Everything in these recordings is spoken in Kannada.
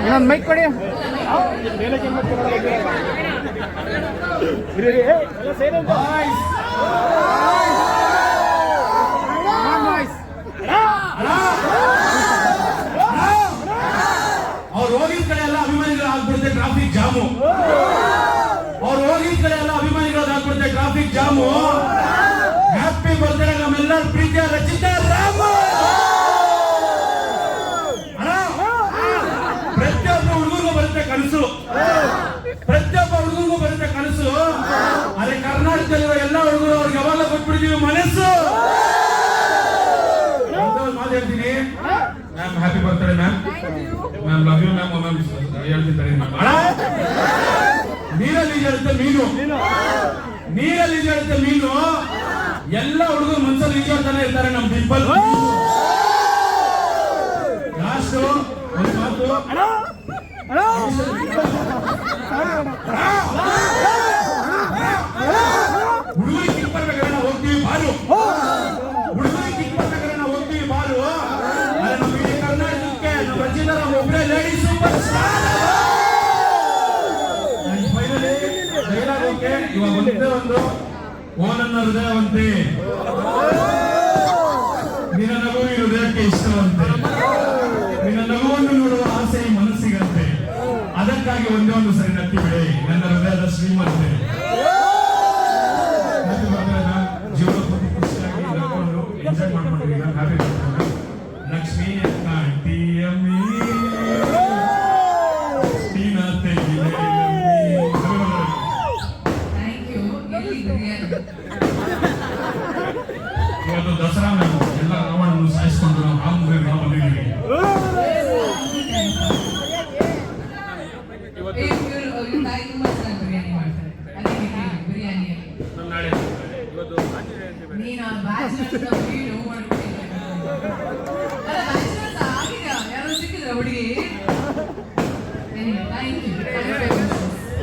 ಇನ್ನೊಂದು ಮೈಕ್ ಕೊಡಿ. ಅವ್ರು ಹೋಗಿದ ಕಡೆ ಎಲ್ಲ ಅಭಿಮಾನಿಗಳು ಆಗ್ಬಿಡುತ್ತೆ ಟ್ರಾಫಿಕ್ ಜಾಮು ಅವ್ರು ಹೋಗಿದ ಕಡೆ ಎಲ್ಲ ಅಭಿಮಾನಿಗಳು ಆಗ್ಬಿಡುತ್ತೆ ಟ್ರಾಫಿಕ್ ಜಾಮು ಹ್ಯಾಪಿ ಬರ್ತ್ಡೇ ನಮ್ಮೆಲ್ಲರ ಪ್ರೀತಿಯ ರಚಿತ ರಾಮ ಅಣ್ಣ, ಪ್ರತಿಯೊಬ್ಬ ಹುಡುಗರಿಗೂ ಬರುತ್ತೆ ಕನಸು. ಪ್ರತಿಯೊಬ್ಬ ಹುಡುಗರಿಗೂ ಬರುತ್ತೆ ಕನಸು. ಅದೇ ಕರ್ನಾಟಕದಲ್ಲಿರೋ ಎಲ್ಲ ಹುಡುಗರು ಅವ್ರಿಗೆ ಯಾವಾಗ ಕೊಟ್ಬಿಡ್ತೀವಿ ಮನಸ್ಸು. ಮಾತು ಹೇಳ್ತೀನಿ. ಮ್ಯಾಮ್ ಹ್ಯಾಪಿ ಬರ್ತಾರೆ ma'am ma'am love you ma'am ma'am ಹೇಳ್ತಿದ್ದಾರೆ ನೀರಲ್ಲಿ ಈಜಾಡುತ್ತೆ ಮೀನು. ನೀರಲ್ಲಿ ಈಜಾಡುತ್ತೆ ಮೀನು. ಎಲ್ಲ ಹುಡುಗರು ಮನ್ಸಲ್ಲಿ ಈಜಾಡ್ತಾನೆ ಇರ್ತಾರೆ ನಮ್ ಪಿಂಪಲ್ ಲಾಸ್ಟ್ ಒಂದು ಮಾತು. ಇವಾಗ ಒಂದೇ ಒಂದು ಓನನ್ನ ನನ್ನ ಹೃದಯವಂತೆ ನಿನ್ನ ನಗು ಹೃದಯಕ್ಕೆ ಇಷ್ಟವಂತೆ ಅದಕ್ಕಾಗಿ ಒಂದೇ ಒಂದು ಸರಿ ನಕ್ಕಿ ಬಿಡಿ ನನ್ನ ಹೃದಯದ ಶ್ರೀಮಂತೆ ಜೀವನ ಖುಷಿಯಾಗಿ ನಕ್ಕೊಂಡು ಎಂಜಾಯ್ ಮಾಡ್ಕೊಂಡ್ರಿ ಮ್ಯಾಮ್ ಹ್ಯಾಪಿ ಲಕ್ಷ್ಮೀ ಅಮ್ಮಿ ಟೀನಾ ತೆಗಿಲೆ ಇವತ್ತು ದಸರಾ ಮ್ಯಾಮ್ ಎಲ್ಲ ಸಿಕ್ಕಿದ್ರ ಹುಡುಗಿ. ಥ್ಯಾಂಕ್ ಯು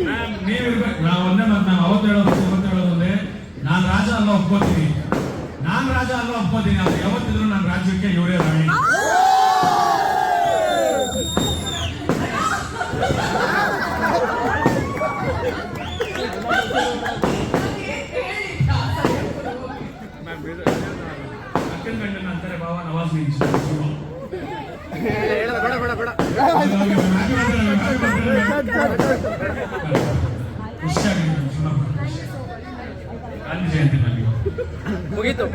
ಮ್ಯಾಮ್ ನೀವಿರ್ಬೇಕು ನಾವು ಒಂದೇ ಮತ್ತೆ ನಾವು ಅವತ್ತು ಹೇಳೋದು ಇವತ್ತು ನಾನು ರಾಜ ಅಲ್ಲ ಒಪ್ಕೋತೀನಿ. ನಾನು ರಾಜ ಅಲ್ಲ ಒಪ್ಕೋತೀನಿ. ಯಾವತ್ತಿದ್ರು ನಾನು ರಾಜ್ಯಕ್ಕೆ ಇವರೇ ರಾಣಿ. ನವಾಜ್ ಮುಗೀತು.